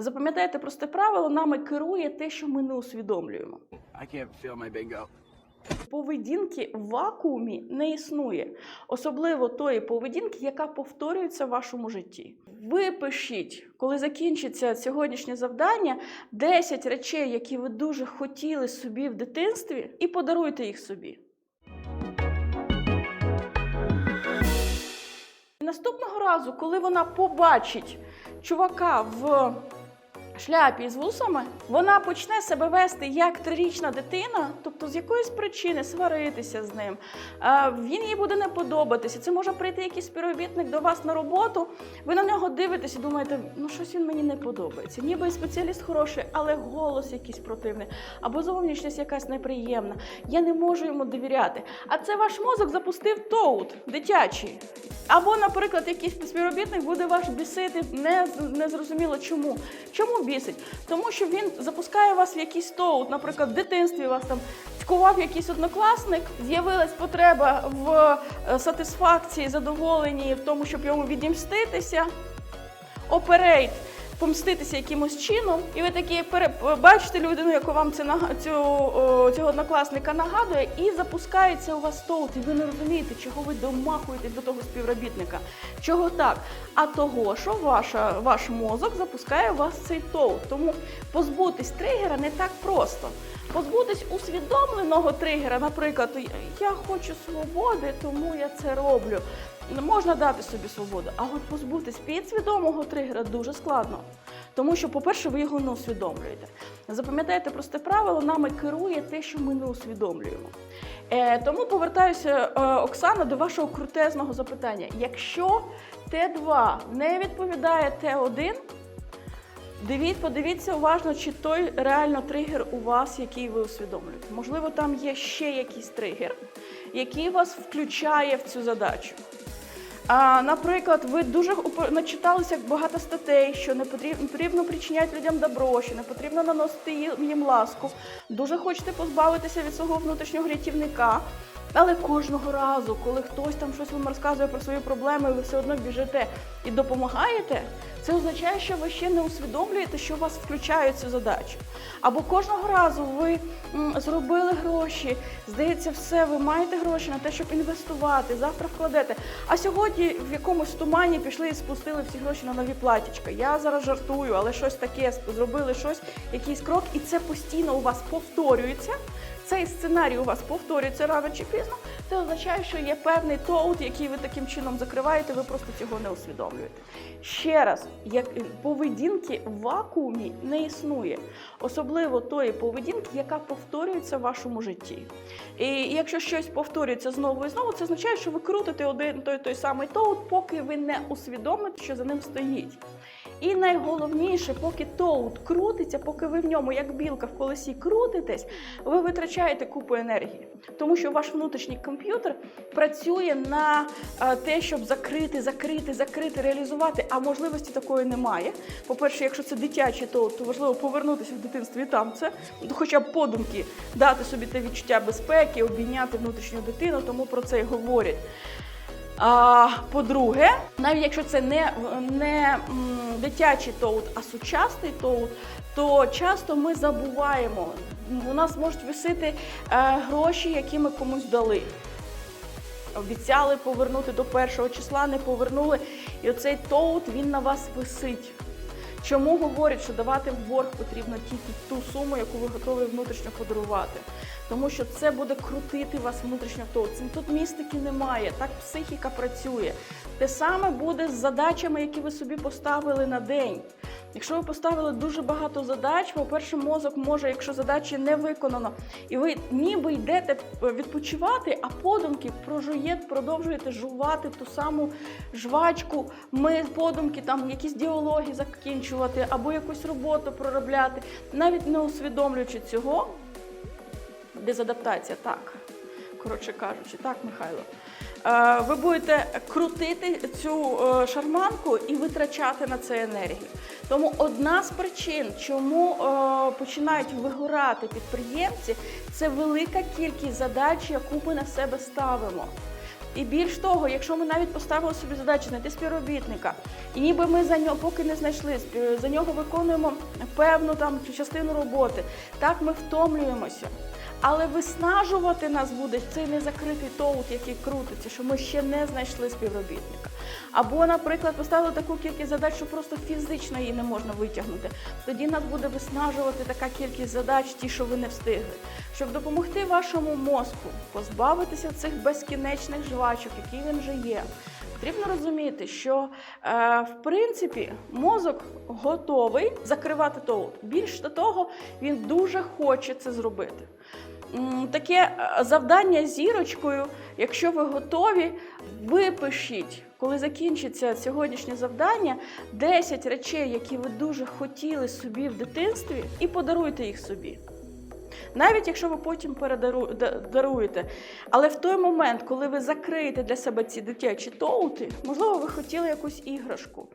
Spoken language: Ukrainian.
Запам'ятайте просте правило, нами керує те, що ми не усвідомлюємо. I can't feel my bingo. Поведінки в вакуумі не існує, особливо тої поведінки, яка повторюється в вашому житті. Випишіть, коли закінчиться сьогоднішнє завдання, 10 речей, які ви дуже хотіли собі в дитинстві, і подаруйте їх собі. І Наступного разу, коли вона побачить чувака в шляпі з вусами, вона почне себе вести як трирічна дитина, тобто з якоїсь причини сваритися з ним. Він їй буде не подобатися. Це може прийти якийсь співробітник до вас на роботу. Ви на нього дивитесь і думаєте, ну щось він мені не подобається. Ніби спеціаліст хороший, але голос якийсь противний, або зовнішність якась неприємна. Я не можу йому довіряти. А це ваш мозок запустив тоут дитячий. Або, наприклад, якийсь співробітник буде ваш бісити не, не зрозуміло чому. Чому бісить? Тому що він запускає вас в якийсь тоут, наприклад, в дитинстві вас там цькував якийсь однокласник, з'явилась потреба в е, сатисфакції, задоволенні, в тому, щоб йому відімститися. Оперейт помститися якимось чином, і ви такі бачите людину, яку вам це цю, цього однокласника нагадує, і запускається у вас тоут, і ви не розумієте, чого ви домахуєтесь до того співробітника. Чого так? А того, що ваша, ваш мозок запускає у вас цей тоут. Тому позбутись тригера не так просто. Позбутись усвідомленого тригера, наприклад, я хочу свободи, тому я це роблю. Можна дати собі свободу, а от позбутись підсвідомого тригера дуже складно. Тому що, по-перше, ви його не усвідомлюєте. Запам'ятайте просте правило, нами керує те, що ми не усвідомлюємо. Е, тому повертаюся, е, Оксана, до вашого крутезного запитання. Якщо Т2 не відповідає Т1, Дивіть, подивіться уважно, чи той реально тригер у вас, який ви усвідомлюєте. Можливо, там є ще якийсь тригер, який вас включає в цю задачу. А, наприклад, ви дуже начиталися багато статей, що не потрібно, причиняти людям добро, що не потрібно наносити їм ласку. Дуже хочете позбавитися від свого внутрішнього рятівника. Але кожного разу, коли хтось там щось вам розказує про свої проблеми, ви все одно біжите і допомагаєте, це означає, що ви ще не усвідомлюєте, що вас включає в цю задачу. Або кожного разу ви зробили гроші, здається, все, ви маєте гроші на те, щоб інвестувати, завтра вкладете. А сьогодні в якомусь тумані пішли і спустили всі гроші на нові платічка. Я зараз жартую, але щось таке зробили щось, якийсь крок, і це постійно у вас повторюється. Цей сценарій у вас повторюється рано чи пізно. Це означає, що є певний тоут, який ви таким чином закриваєте, ви просто цього не усвідомлюєте. Ще раз, як поведінки в вакуумі не існує, особливо тої поведінки, яка повторюється в вашому житті. І якщо щось повторюється знову і знову, це означає, що ви крутите один той той самий тоут, поки ви не усвідомите, що за ним стоїть. І найголовніше, поки тоут крутиться, поки ви в ньому, як білка в колесі, крутитесь, ви витрачаєте купу енергії, тому що ваш внутрішній комп'ютер працює на е, те, щоб закрити, закрити, закрити, реалізувати. А можливості такої немає. По-перше, якщо це дитячий тоут, то важливо повернутися в дитинство і там це, хоча б подумки дати собі те відчуття безпеки, обійняти внутрішню дитину, тому про це й говорять. А, по-друге, навіть якщо це не, не дитячий тоут, а сучасний тоут, то часто ми забуваємо. У нас можуть висити е, гроші, які ми комусь дали. Обіцяли повернути до першого числа, не повернули. І оцей тоут він на вас висить. Чому говорять, що давати в борг потрібно тільки ту суму, яку ви готові внутрішньо подарувати? Тому що це буде крутити вас внутрішньо в Це- Тут містики немає, так психіка працює. Те саме буде з задачами, які ви собі поставили на день. Якщо ви поставили дуже багато задач, по-перше, мозок може, якщо задачі не виконано, і ви ніби йдете відпочивати, а подумки прожує, продовжуєте жувати ту саму жвачку, ми подумки там якісь діалоги закінчувати або якусь роботу проробляти, навіть не усвідомлюючи цього. Дезадаптація, так. Коротше кажучи, так, Михайло. Е, Ви будете крутити цю е, шарманку і витрачати на це енергію. Тому одна з причин, чому е, починають вигорати підприємці, це велика кількість задач, яку ми на себе ставимо. І більш того, якщо ми навіть поставили собі задачу знайти співробітника, і ніби ми за нього поки не знайшли, за нього виконуємо певну там частину роботи, так ми втомлюємося. Але виснажувати нас буде цей незакритий тоут, який крутиться, що ми ще не знайшли співробітника. Або, наприклад, поставили таку кількість задач, що просто фізично її не можна витягнути. Тоді нас буде виснажувати така кількість задач, ті, що ви не встигли. Щоб допомогти вашому мозку позбавитися цих безкінечних жвачок, які він вже є. Потрібно розуміти, що е, в принципі мозок готовий закривати тоут. Більш до того, він дуже хоче це зробити. Таке е, завдання зірочкою, якщо ви готові, випишіть, коли закінчиться сьогоднішнє завдання, 10 речей, які ви дуже хотіли собі в дитинстві, і подаруйте їх собі. Навіть якщо ви потім передаруєте. Але в той момент, коли ви закриєте для себе ці дитячі тоути, можливо, ви хотіли якусь іграшку,